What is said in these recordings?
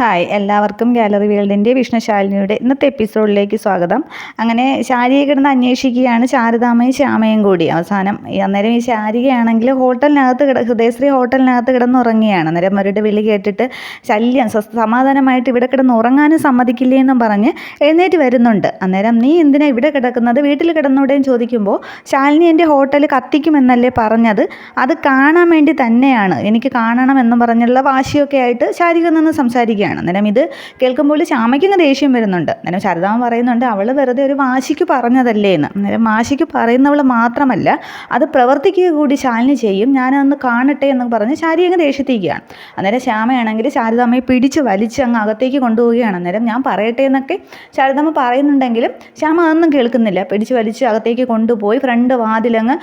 Hi എല്ലാവർക്കും gallery വേൾഡിന്റെ വിഷ്ണുശാലിനിയുടെ ഇന്നത്തെ എപ്പിസോഡിലേക്ക് സ്വാഗതം. അങ്ങനെ ശാരിയെ കിടന്ന് അന്വേഷിക്കുകയാണ് ശാരദാമയും ശ്യാമയും കൂടി. അവസാനം അന്നേരം ഈ ശാരികയാണെങ്കിൽ ഹോട്ടലിനകത്ത് കിട ഹൃദയശ്രീ ഹോട്ടലിനകത്ത് കിടന്നുറങ്ങുകയാണ്. അന്നേരം അവരുടെ വിളി കേട്ടിട്ട് ശല്യം സമാധാനമായിട്ട് ഇവിടെ കിടന്ന് ഉറങ്ങാനും സമ്മതിക്കില്ലേ എന്നും പറഞ്ഞ് എഴുന്നേറ്റ് വരുന്നുണ്ട്. അന്നേരം നീ എന്തിനാ ഇവിടെ കിടക്കുന്നത്? വീട്ടിൽ കിടന്നൂടെയും ചോദിക്കുമ്പോൾ ശാലിനി എന്റെ ഹോട്ടൽ കത്തിക്കുമെന്നല്ലേ പറഞ്ഞത്. അത് കാണാൻ വേണ്ടി തന്നെയാണ്. എനിക്ക് കാണണം കാണണമെന്ന് പറഞ്ഞുള്ള വാശിയൊക്കെ ആയിട്ട് ശാരിക നിന്ന് സംസാരിക്കുകയാണ്. അന്നേരം ഇത് കേൾക്കുമ്പോൾ ശ്യാമയ്ക്ക് ദേഷ്യം വരുന്നുണ്ട്. അന്നേരം ശാരദാമ്മ പറയുന്നുണ്ട് അവൾ വെറുതെ ഒരു വാശിക്ക് പറഞ്ഞതല്ലേ എന്ന്. അന്നേരം വാശിക്ക് പറയുന്നവൾ മാത്രമല്ല അത് പ്രവർത്തിക്കുക കൂടി ശാലിനി ചെയ്യും. ഞാനതൊന്ന് കാണട്ടെ എന്ന് പറഞ്ഞ് ശാരി അങ്ങ് ദേഷ്യത്തിക്കുകയാണ് അന്നേരം ശ്യാമയാണെങ്കിൽ ശാരദാമ്മയെ പിടിച്ച് വലിച്ച് അങ്ങ് അകത്തേക്ക് കൊണ്ടുപോവുകയാണ്. അന്നേരം ഞാൻ പറയട്ടെ എന്നൊക്കെ ശാരദാമ്മ പറയുന്നുണ്ടെങ്കിലും ശ്യാമ അതൊന്നും കേൾക്കുന്നില്ല. പിടിച്ച് വലിച്ച് അകത്തേക്ക് കൊണ്ടുപോയി ഫ്രണ്ട് വാതിലങ്ങ്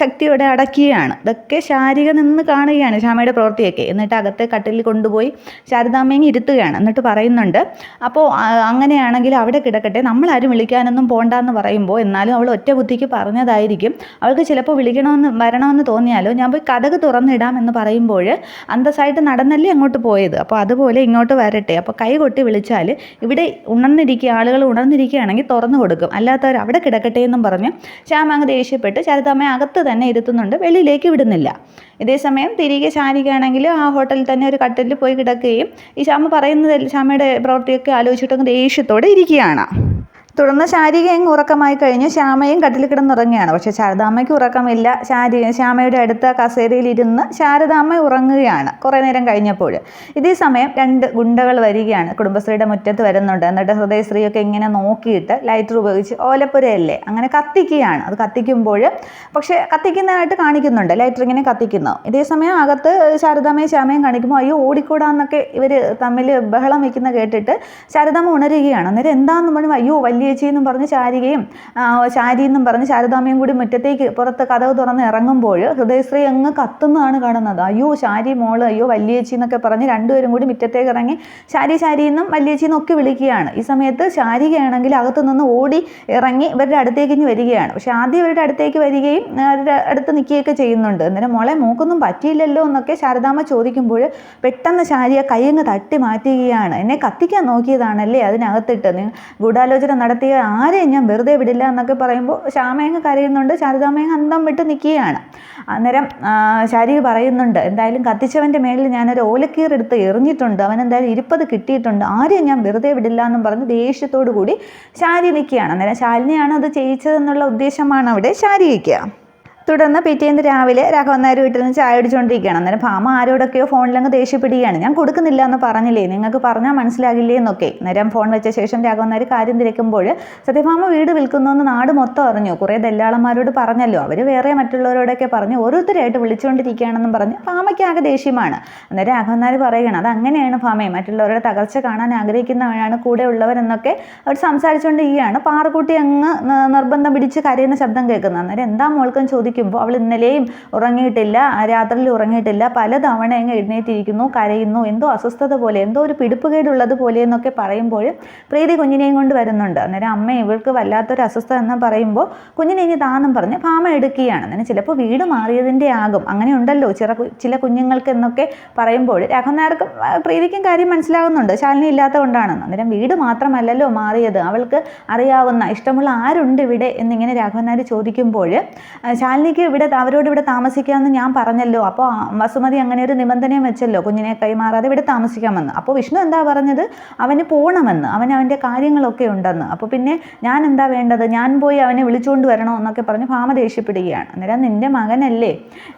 ശക്തിയോടെ അടക്കുകയാണ്. ഇതൊക്കെ ശാരിക നിന്ന് കാണുകയാണ് ശ്യാമയുടെ പ്രവൃത്തിയൊക്കെ. എന്നിട്ട് അകത്തെ കട്ടിലിൽ കൊണ്ടുപോയി ശാരദാമ്മയെ ഇരുത്തുകയാണ്. എന്നിട്ട് പറയുന്നുണ്ട് അപ്പോൾ അങ്ങനെയാണെങ്കിൽ അവിടെ കിടക്കട്ടെ നമ്മൾ നമ്മളാരും വിളിക്കാനൊന്നും പോണ്ടെന്ന് പറയുമ്പോൾ എന്നാലും അവൾ ഒറ്റ ബുദ്ധിക്ക് പറഞ്ഞതായിരിക്കും. അവൾക്ക് ചിലപ്പോൾ വിളിക്കണമെന്ന് വരണമെന്ന് തോന്നിയാലോ ഞാൻ പോയി കഥക് തുറന്നിടാം എന്ന് പറയുമ്പോൾ അന്തസ്സായിട്ട് നടന്നല്ലേ അങ്ങോട്ട് പോയത്. അപ്പോൾ അതുപോലെ ഇങ്ങോട്ട് വരട്ടെ. അപ്പോൾ കൈ കൊട്ടി വിളിച്ചാൽ ഇവിടെ ഉണർന്നിരിക്കുക ആളുകൾ ഉണർന്നിരിക്കുകയാണെങ്കിൽ തുറന്നു കൊടുക്കും. അല്ലാത്തവർ അവിടെ കിടക്കട്ടെ എന്നും പറഞ്ഞ് ശ്യാമ അങ്ങ് ദേഷ്യപ്പെട്ട് ശാരദാമ്മയെ അകത്ത് തന്നെ ഇരുത്തുന്നുണ്ട്. വെളിയിലേക്ക് വിടുന്നില്ല. ഇതേസമയം തിരികെ ശാരികയാണെങ്കിൽ ആ ഹോട്ടലിൽ തന്നെ ഒരു കട്ടിലിൽ പോയി കിടക്കുകയും ഈ ശ്യാമ പറയുന്നത് ശ്യാമയുടെ പ്രവൃത്തിയൊക്കെ ആലോചിച്ചിട്ടൊക്കെ ദേഷ്യത്തോടെ ഇരിക്കുകയാണ്. തുടർന്ന് ശാരിക അങ്ങ് ഉറക്കമായി കഴിഞ്ഞു. ശ്യാമയും കട്ടിൽ കിടന്നുറങ്ങുകയാണ്. പക്ഷേ ശാരദാമ്മയ്ക്ക് ഉറക്കമില്ല. ശാരി ശ്യാമയുടെ അടുത്ത കസേരയിൽ ഇരുന്ന് ശാരദാമ്മ ഉറങ്ങുകയാണ് കുറേ നേരം കഴിഞ്ഞപ്പോൾ. ഇതേ സമയം രണ്ട് ഗുണ്ടകൾ വരികയാണ്. കുടുംബശ്രീയുടെ മുറ്റത്ത് വരുന്നുണ്ട്. എന്നിട്ട് ഹൃദയശ്രീയൊക്കെ ഇങ്ങനെ നോക്കിയിട്ട് ലൈറ്റർ ഉപയോഗിച്ച് ഓലപ്പുരയല്ലേ? അങ്ങനെ കത്തിക്കുകയാണ്. അത് കത്തിക്കുമ്പോൾ പക്ഷേ കത്തിക്കുന്നതായിട്ട് കാണിക്കുന്നുണ്ട്. ലൈറ്റർ ഇങ്ങനെ കത്തിക്കുന്നു. ഇതേ സമയം അകത്ത് ശാരദാമ്മയും ശ്യാമയും കാണിക്കുമ്പോൾ അയ്യോ ഓടിക്കൂടാന്നൊക്കെ ഇവർ തമ്മിൽ ബഹളം വയ്ക്കുന്ന കേട്ടിട്ട് ശാരദാമ്മ ഉണരുകയാണ്. അന്നേരം എന്താണെന്ന് പറയുമ്പോൾ അയ്യോ വല്യേച്ചി എന്നും പറഞ്ഞ് ശാരികയും ചാരി എന്നും പറഞ്ഞ് ശാരദാമ്മയും കൂടി മുറ്റത്തേക്ക് പുറത്ത് കഥവ് തുറന്ന് ഇറങ്ങുമ്പോൾ ഹൃദയശ്രീ അങ്ങ് കത്തുന്നതാണ് കാണുന്നത്. അയ്യോ ശാരി മോൾ അയ്യോ വല്യേച്ചി എന്നൊക്കെ പറഞ്ഞ് രണ്ടുപേരും കൂടി മുറ്റത്തേക്ക് ഇറങ്ങി ശാരി ശാരി എന്നും വല്യേച്ചി എന്നൊക്കെ വിളിക്കുകയാണ്. ഈ സമയത്ത് ശാരികയാണെങ്കിൽ അകത്തു നിന്ന് ഓടി ഇറങ്ങി ഇവരുടെ അടുത്തേക്ക് ഇനി വരികയാണ്. പക്ഷെ ആദ്യം ഇവരുടെ അടുത്തേക്ക് വരികയും അവരുടെ അടുത്ത് നിൽക്കുകയൊക്കെ ചെയ്യുന്നുണ്ട്. അന്നേരം മോളെ മൂക്കൊന്നും പറ്റിയില്ലല്ലോ എന്നൊക്കെ ശാരദാമ്മ ചോദിക്കുമ്പോൾ പെട്ടെന്ന് ശാരിയെ കൈയങ്ങ് തട്ടി മാറ്റുകയാണ്. എന്നെ കത്തിക്കാൻ നോക്കിയതാണല്ലേ അതിനകത്തിട്ട്. ഗൂഢാലോചന ഗൂഢാലോചന നടത്തിയ ആരെയും ഞാൻ വെറുതെ വിടില്ല എന്നൊക്കെ പറയുമ്പോൾ ശ്യാമയങ്ങ് കരയുന്നുണ്ട് ശാരദാമയങ്ങ് അന്തം വിട്ട് നിൽക്കുകയാണ് അന്നേരം ശാരി പറയുന്നുണ്ട് എന്തായാലും കത്തിച്ചവന്റെ മേളിൽ ഞാനൊരു ഓലക്കീറെടുത്ത് എറിഞ്ഞിട്ടുണ്ട് അവൻ എന്തായാലും ഇരുപ്പത് കിട്ടിയിട്ടുണ്ട് ആരെയും ഞാൻ വെറുതെ വിടില്ല എന്നും പറഞ്ഞ് ദേഷ്യത്തോടു കൂടി ശാരി നിൽക്കുകയാണ് അന്നേരം ശാലിനിയാണ് അത് ചെയ്യിച്ചതെന്നുള്ള ഉദ്ദേശമാണ് അവിടെ ശാരികയ്ക്ക് തുടർന്ന് പിറ്റേന്ന് രാവിലെ രാഘവൻ നായർ വീട്ടിൽ നിന്ന് ചായ അടിച്ചുകൊണ്ടിരിക്കുകയാണ് അന്നേരം ഭാമ ആരോടൊക്കെയോ ഫോണിലങ്ങ് ദേഷ്യപ്പെടുകയാണ്. ഞാൻ കൊടുക്കുന്നില്ല എന്ന് പറഞ്ഞില്ലേ? നിങ്ങൾക്ക് പറഞ്ഞാൽ മനസ്സിലാകില്ലേ എന്നൊക്കെ. നേരം ഫോൺ വെച്ച ശേഷം രാഘവൻ നായർ കാര്യം തിരക്കുമ്പോൾ സത്യഭാമ വീട് വിൽക്കുന്നു എന്ന് നാട് മൊത്തം അറിഞ്ഞു. കുറേ ദല്ലാളന്മാരോട് പറഞ്ഞല്ലോ. അവർ വേറെ മറ്റുള്ളവരോടൊക്കെ പറഞ്ഞ്. ഓരോരുത്തരായിട്ട് വിളിച്ചുകൊണ്ടിരിക്കുകയാണെന്നും പറഞ്ഞ് ഭാമയ്ക്ക് ആകെ ദേഷ്യമാണ്. അന്നേരം രാഘവൻ നായർ പറയുകയാണ് അത് അങ്ങനെയാണ് ഭാമയെ മറ്റുള്ളവരുടെ തകർച്ച കാണാൻ ആഗ്രഹിക്കുന്നവരാണ് കൂടെ ഉള്ളവരെന്നൊക്കെ അവർ സംസാരിച്ചുകൊണ്ടിരിക്കുകയാണ്. പാറക്കുട്ടി അങ്ങ് നിർബന്ധം പിടിച്ച് കരയുന്ന ശബ്ദം കേൾക്കുന്നത് അന്നേരം എന്താ മോൾക്കെന്ന് ചോദിക്കുമ്പോൾ അവൾ ഇന്നലെയും ഉറങ്ങിയിട്ടില്ല രാത്രിയിൽ ഉറങ്ങിയിട്ടില്ല പല തവണ അങ്ങ് എഴുന്നേറ്റിരിക്കുന്നു കരയുന്നു എന്തോ അസ്വസ്ഥത പോലെ എന്തോ ഒരു പിടിപ്പുകേടുള്ളത് പോലെ എന്നൊക്കെ പറയുമ്പോൾ പ്രീതി കുഞ്ഞിനെയും കൊണ്ട് വരുന്നുണ്ട്. അന്നേരം അമ്മ ഇവൾക്ക് വല്ലാത്തൊരു അസ്വസ്ഥത എന്ന് പറയുമ്പോൾ കുഞ്ഞിനെ ഇനി താന്നും പറഞ്ഞ് ഭാമ എടുക്കുകയാണ്. അന്നേരം ചിലപ്പോൾ വീട് മാറിയതിന്റെ ആകും. അങ്ങനെ ഉണ്ടല്ലോ ചില ചില കുഞ്ഞുങ്ങൾക്ക് എന്നൊക്കെ പറയുമ്പോൾ രാഘവനായർക്കും ആ, പ്രീതിക്കും കാര്യം മനസ്സിലാകുന്നുണ്ട് ശാലിനി ഇല്ലാത്ത അന്നേരം വീട് മാത്രമല്ലല്ലോ മാറിയത്. അവൾക്ക് അറിയാവുന്ന ഇഷ്ടമുള്ള ആരുണ്ട് ഇവിടെ എന്നിങ്ങനെ രാഘവനാർ ചോദിക്കുമ്പോൾ ആ, ശാലിനിക്ക് ഇവിടെ അവരോട് ഇവിടെ താമസിക്കാമെന്ന് ഞാൻ പറഞ്ഞല്ലോ. അപ്പോൾ വസുമതി അങ്ങനെ ഒരു നിബന്ധനയും വെച്ചല്ലോ. കുഞ്ഞിനെ കൈമാറാതെ ഇവിടെ താമസിക്കാമെന്ന്. അപ്പോൾ വിഷ്ണു എന്താ പറഞ്ഞത്? അവന് പോകണമെന്ന് അവൻ അവന്റെ കാര്യങ്ങളൊക്കെ ഉണ്ടെന്ന്. അപ്പോൾ പിന്നെ ഞാൻ എന്താ വേണ്ടത്? ഞാൻ പോയി അവനെ വിളിച്ചുകൊണ്ട് വരണോ എന്നൊക്കെ പറഞ്ഞ് ഭാമ ദേഷ്യപ്പെടുകയാണ്. അന്നേരം നിന്റെ മകനല്ലേ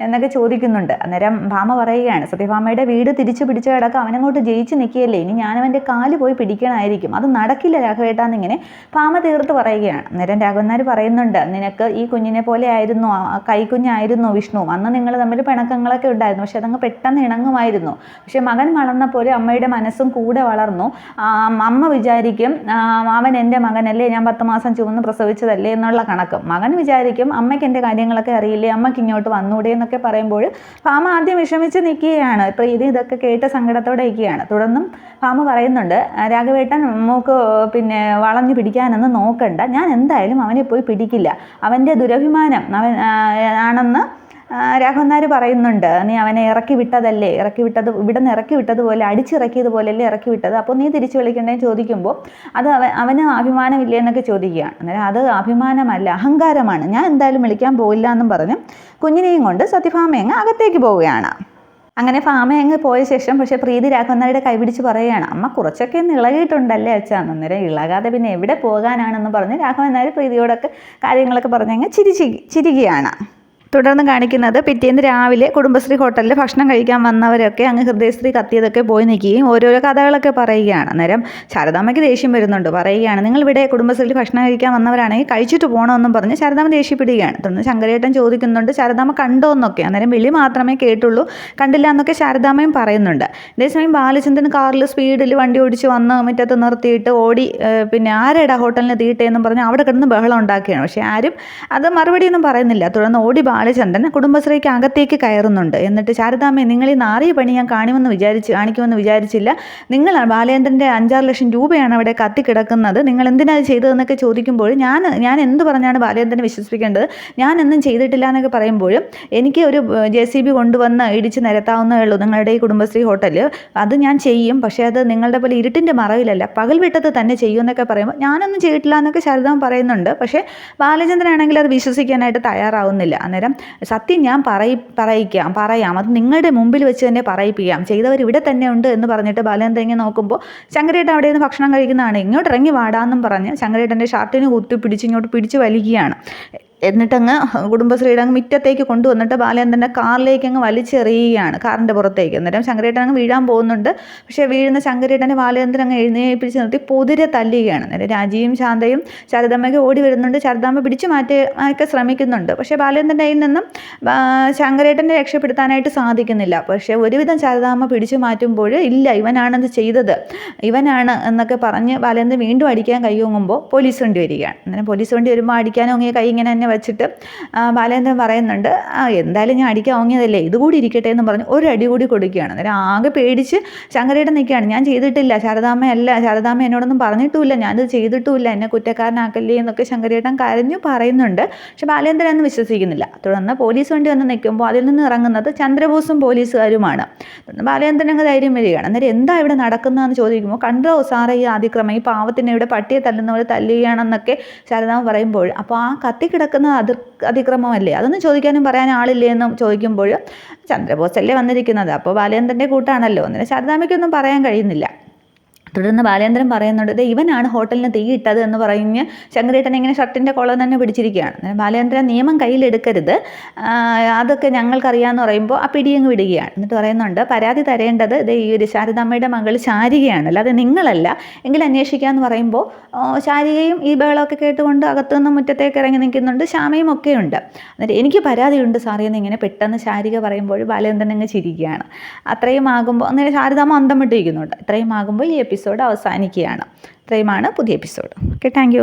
എന്നൊക്കെ ചോദിക്കുന്നുണ്ട്. അന്നേരം ഭാമ പറയുകയാണ് സത്യഭാമയുടെ വീട് തിരിച്ചു പിടിച്ച കിടക്കുക അവനങ്ങോട്ട് ജയിച്ച് നിൽക്കുകയല്ലേ. ഇനി ഞാൻ അവന്റെ കാൽ പോയി പിടിക്കണമായിരിക്കും. അത് നടക്കില്ല രാഘവേട്ടാന്നിങ്ങനെ ഭാമ തീർത്ത് പറയുകയാണ്. അന്നേരം രാഘവന്മാർ പറയുന്നുണ്ട് നിനക്ക് ഈ കുഞ്ഞിനെ പോലെ ആയിരുന്നു. കൈക്കുഞ്ഞായിരുന്നു വിഷ്ണു. അന്ന് നിങ്ങൾ തമ്മിൽ പിണക്കങ്ങളൊക്കെ ഉണ്ടായിരുന്നു. പക്ഷെ അതങ്ങ് പെട്ടെന്ന് ഇണങ്ങുമായിരുന്നു. പക്ഷെ മകൻ വളർന്നപ്പോൾ അമ്മയുടെ മനസ്സും കൂടെ വളർന്നു. അമ്മ വിചാരിക്കും അവൻ എന്റെ മകനല്ലേ ഞാൻ പത്ത് മാസം ചുവന്ന് പ്രസവിച്ചതല്ലേ എന്നുള്ള കണക്ക്. മകൻ വിചാരിക്കും അമ്മയ്ക്ക് എന്റെ കാര്യങ്ങളൊക്കെ അറിയില്ലേ അമ്മയ്ക്ക് ഇങ്ങോട്ട് വന്നൂടെ എന്നൊക്കെ പറയുമ്പോൾ ഭാമ ആദ്യം വിഷമിച്ച് നിൽക്കുകയാണ്. പ്രീതി ഇതൊക്കെ കേട്ട് സങ്കടത്തോടെ ഇരിക്കുകയാണ്. തുടർന്നും ഭാമ പറയുന്നുണ്ട് രാഘവേട്ടൻ നമുക്ക് പിന്നെ വളഞ്ഞു പിടിക്കാനൊന്നും നോക്കണ്ട. ഞാൻ എന്തായാലും അവനെ പോയി പിടിക്കില്ല. അവന്റെ ദുരഭിമാനം അവൻ ആണെന്ന് രാഘവൻ നായർ പറയുന്നുണ്ട്. നീ അവനെ ഇറക്കി വിട്ടതല്ലേ? ഇറക്കി വിട്ടത് ഇവിടെ നിന്ന് ഇറക്കി വിട്ടതുപോലെ അടിച്ചിറക്കിയതുപോലെയല്ലേ ഇറക്കി വിട്ടത്? അപ്പോൾ നീ തിരിച്ചു വിളിക്കണ്ടേ ചോദിക്കുമ്പോൾ അത് അവൻ അവന് അഭിമാനമില്ലേ എന്നൊക്കെ ചോദിക്കുകയാണ്. അന്നേരം അത് അഭിമാനമല്ല അഹങ്കാരമാണ്. ഞാൻ എന്തായാലും വിളിക്കാൻ പോയില്ല എന്നും പറഞ്ഞ് കുഞ്ഞിനെയും കൊണ്ട് സത്യഭാമയങ്ങ് അകത്തേക്ക് പോവുകയാണ്. അങ്ങനെ ഫാമ അങ്ങ് പോയ ശേഷം പക്ഷേ പ്രീതി രാഘവന്നാരുടെ കൈപിടിച്ച് പറയുകയാണ് അമ്മ കുറച്ചൊക്കെ ഒന്ന് ഇളകിയിട്ടുണ്ടല്ലേ അച്ഛാ അന്നേരം ഇളകാതെ പിന്നെ എവിടെ പോകാനാണെന്ന് പറഞ്ഞ് രാഘവൻ നായർ പ്രീതിയോടൊക്കെ കാര്യങ്ങളൊക്കെ പറഞ്ഞങ്ങ് ചിരിച്ച് ചിരിക്കുകയാണ്. തുടർന്ന് കാണിക്കുന്നത് പിറ്റേന്ന് രാവിലെ കുടുംബശ്രീ ഹോട്ടലിൽ ഭക്ഷണം കഴിക്കാൻ വന്നവരൊക്കെ അങ്ങ് ഹൃദയശ്രീ കത്തിയതൊക്കെ പോയി നിൽക്കുകയും ഓരോരോ കഥകളൊക്കെ പറയുകയാണ്. അന്നേരം ശാരദാമ്മയ്ക്ക് ദേഷ്യം വരുന്നുണ്ട്. പറയുകയാണ് നിങ്ങൾ ഇവിടെ കുടുംബശ്രീയിൽ ഭക്ഷണം കഴിക്കാൻ വന്നവരാണെങ്കിൽ കഴിച്ചിട്ട് പോകണമെന്നും പറഞ്ഞ് ശാരദാമ്മ ദേഷ്യപ്പെടുകയാണ്. തുടർന്ന് ശങ്കരേട്ടൻ ചോദിക്കുന്നുണ്ട് ശാരദാമ്മ കണ്ടോ എന്നൊക്കെ? അന്നേരം വിളി മാത്രമേ കേട്ടുള്ളൂ. കണ്ടില്ല എന്നൊക്കെ ശാരദാമ്മയും പറയുന്നുണ്ട്. അതേസമയം ബാലചന്ദ്രൻ കാറിൽ സ്പീഡിൽ വണ്ടി ഓടിച്ച് വന്ന് മുറ്റത്ത് നിർത്തിയിട്ട് ഓടി പിന്നെ ആരെടാ ഹോട്ടലിന് തീട്ടേ എന്നും പറഞ്ഞ് അവിടെ കിടന്ന് ബഹളം ഉണ്ടാക്കുകയാണ്. പക്ഷേ ആരും അത് മറുപടിയൊന്നും പറയുന്നില്ല. തുടർന്ന് ഓടി ബാലചന്ദ്രൻ കുടുംബശ്രീക്ക് അകത്തേക്ക് കയറുന്നുണ്ട്. എന്നിട്ട് ശാരദാമ്മയെ നിങ്ങൾ ഈ നാറിയ പണി ഞാൻ കാണിമെന്ന് വിചാരിച്ച് കാണിക്കുമെന്ന് വിചാരിച്ചില്ല. നിങ്ങൾ ബാലേന്ദ്രന്റെ അഞ്ചാറ് ലക്ഷം രൂപയാണ് അവിടെ കത്തിക്കിടക്കുന്നത്. നിങ്ങൾ എന്തിനാണ് ചെയ്തതെന്നൊക്കെ ചോദിക്കുമ്പോൾ ഞാൻ ഞാൻ എന്ത് പറഞ്ഞാണ് ബാലേന്ദ്രനെ വിശ്വസിപ്പിക്കേണ്ടത്? ഞാൻ ഒന്നും ചെയ്തിട്ടില്ല എന്നൊക്കെ പറയുമ്പോഴും എനിക്ക് ഒരു ജെ സി ബി കൊണ്ടുവന്ന് ഇടിച്ച് നിരത്താവുന്നേ ഉള്ളൂ നിങ്ങളുടെ ഈ കുടുംബശ്രീ ഹോട്ടൽ അത് ഞാൻ ചെയ്യും. പക്ഷേ അത് നിങ്ങളുടെ പോലെ ഇരുട്ടിന്റെ മറവിലല്ല. പകൽ വിട്ടത് തന്നെ ചെയ്യുമെന്നൊക്കെ പറയുമ്പോൾ ഞാനൊന്നും ചെയ്തിട്ടില്ല എന്നൊക്കെ ശാരദാമ്മ പറയുന്നുണ്ട്. പക്ഷേ ബാലചന്ദ്രനാണെങ്കിൽ അത് വിശ്വസിക്കാനായിട്ട് തയ്യാറാവുന്നില്ല. അന്നേരം സത്യം ഞാൻ പറയി പറയിക്കാം പറയാം. അത് നിങ്ങളുടെ മുമ്പിൽ വെച്ച് തന്നെ പറയിപ്പിക്കാം. ചെയ്തവർ ഇവിടെ തന്നെ ഉണ്ട് എന്ന് പറഞ്ഞിട്ട് ബാലചന്ദ്രൻ ഇങ്ങനെ നോക്കുമ്പോൾ ശങ്കരേട്ടൻ അവിടെ നിന്ന് ഭക്ഷണം കഴിക്കുന്നതാണ്. ഇങ്ങോട്ട് ഇറങ്ങി വാടാന്നും പറഞ്ഞ് ശങ്കരേട്ടന്റെ ഷർട്ടിന് കുത്തി പിടിച്ച് ഇങ്ങോട്ട് പിടിച്ച് വലിക്കുകയാണ്. എന്നിട്ടങ്ങ് കുടുംബശ്രീയുടെ അങ്ങ് മുറ്റത്തേക്ക് കൊണ്ടുവന്നിട്ട് ബാലേന്ദ്രന്റെ കാറിലേക്ക് അങ്ങ് വലിച്ചെറിയുകയാണ് കാറിന്റെ പുറത്തേക്ക്. അന്നേരം ശങ്കരേട്ടൻ അങ്ങ് വീഴാൻ പോകുന്നുണ്ട്. പക്ഷേ വീഴുന്ന ശങ്കരേട്ടനെ ബാലചന്ദ്രൻ അങ്ങ് എഴുന്നേൽപ്പിച്ച് നിർത്തി പൊതിരെ തല്ലുകയാണ്. അന്നേരം രാജിയും ശാന്തയും ശാരദാമ്മയ്ക്ക് ഓടി വരുന്നുണ്ട്. ശാരദാമ്മ പിടിച്ചു മാറ്റി ഒക്കെ ശ്രമിക്കുന്നുണ്ട്. പക്ഷേ ബാലചന്ദ്രന്റെ കയ്യിൽ നിന്നും ശങ്കരേട്ടനെ രക്ഷപ്പെടുത്താനായിട്ട് സാധിക്കുന്നില്ല. പക്ഷേ ഒരുവിധം ശാരദാമ്മ പിടിച്ചു മാറ്റുമ്പോൾ ഇല്ല ഇവനാണത് ചെയ്തത് ഇവനാണ് എന്നൊക്കെ പറഞ്ഞ് ബാലചന്ദ്രൻ വീണ്ടും അടിക്കാൻ കൈ ഓങ്ങുമ്പോൾ പോലീസ് വണ്ടി വരികയാണ്. അന്നേരം പോലീസ് വണ്ടി വരുമ്പോൾ അടിക്കാൻ അങ്ങനെ കൈ ഇങ്ങനെ തന്നെ വെച്ചിട്ട് ബാലേന്ദ്രൻ പറയുന്നുണ്ട് ആ എന്തായാലും ഞാൻ അടിക്കാൻ ഓങ്ങിയതല്ലേ ഇതുകൂടി ഇരിക്കട്ടെ എന്ന് പറഞ്ഞ് ഒരു അടി കൂടി കൊടുക്കുകയാണ്. അന്നേരം ആകെ പേടിച്ച് ശങ്കരയുടെ നിൽക്കുകയാണ്. ഞാൻ ചെയ്തിട്ടില്ല ശാരദാമ്മയല്ല ശാരദാമ്മ എന്നോടൊന്നും പറഞ്ഞിട്ടുമില്ല ഞാനത് ചെയ്തിട്ടുമില്ല എന്നെ കുറ്റക്കാരനാക്കല്ലേ എന്നൊക്കെ ശങ്കരേട്ടൻ കരഞ്ഞു പറയുന്നുണ്ട്. പക്ഷെ ബാലേന്ദ്രൻ ഒന്നും വിശ്വസിക്കുന്നില്ല. തുടർന്ന് പോലീസ് വണ്ടി വന്ന് നിൽക്കുമ്പോൾ അതിൽ നിന്ന് ഇറങ്ങുന്നത് ചന്ദ്രബോസും പോലീസുകാരുമാണ്. തുടർന്ന് ബാലേന്ദ്രൻ അങ്ങ് ധൈര്യം വരികയാണ്. അന്നേരം എന്താ ഇവിടെ നടക്കുന്നതെന്ന് ചോദിക്കുമ്പോൾ കണ്ടോ സാറേ ഈ അതിക്രമം ഈ പാവത്തിനെ ഇവിടെ പട്ടിയെ തല്ലുന്ന തല്ലുകയാണെന്നൊക്കെ ശാരദാമ്മ പറയുമ്പോൾ അപ്പോൾ ആ കത്തിക്കിടക്കുന്ന അതിർ അതിക്രമമല്ലേ? അതൊന്നും ചോദിക്കാനും പറയാൻ ആളില്ലേ എന്നും ചോദിക്കുമ്പോൾ ചന്ദ്രബോസ് അല്ലേ വന്നിരിക്കുന്നത്? അപ്പോൾ ബാലചന്ദ്രന്റെ കൂട്ടാണല്ലോ. അങ്ങനെ ശാരദാമ്മയ്ക്കൊന്നും പറയാൻ കഴിയുന്നില്ല. തുടർന്ന് ബാലേന്ദ്രൻ പറയുന്നുണ്ട് ദേ ഇവനാണ് ഹോട്ടലിന് തീയിട്ടത് എന്ന് പറഞ്ഞ് ശങ്കരേട്ടൻ ഇങ്ങനെ ഷർട്ടിന്റെ കുളം തന്നെ പിടിച്ചിരിക്കുകയാണ്. ബാലേന്ദ്രൻ നിയമം കയ്യിലെടുക്കരുത്. അതൊക്കെ ഞങ്ങൾക്കറിയാമെന്ന് പറയുമ്പോൾ ആ പിടിയങ്ങ് വിടുകയാണ്. എന്നിട്ട് പറയുന്നുണ്ട് പരാതി തരേണ്ടത് ദേ ഈ ഒരു ശാരദാമ്മയുടെ മകൾ ശാരികയാണ്. അല്ലാതെ നിങ്ങളല്ല. എങ്കിൽ അന്വേഷിക്കാമെന്ന് പറയുമ്പോൾ ശാരികയും ഈ ബഹളമൊക്കെ കേട്ടുകൊണ്ട് അകത്തുനിന്ന് മുറ്റത്തേക്ക് ഇറങ്ങി നിൽക്കുന്നുണ്ട് ശ്യാമയും ഒക്കെ ഉണ്ട് എന്നിട്ട് എനിക്ക് പരാതിയുണ്ട് സാറേ എന്ന് ഇങ്ങനെ പെട്ടെന്ന് ശാരിക പറയുമ്പോൾ ബാലേന്ദ്രൻ അങ്ങ് ചിരിക്കുകയാണ്. അത്രയും ആകുമ്പോൾ അങ്ങനെ ശാരദാമ്മ അന്തം വിട്ടിരിക്കുന്നുണ്ട്. ഇത്രയും ആകുമ്പോൾ ഈ എപ്പിസോഡ് അവസാനിക്കുകയാണ്. ഇത്രയുമാണ് പുതിയ എപ്പിസോഡ് ഓക്കെ താങ്ക്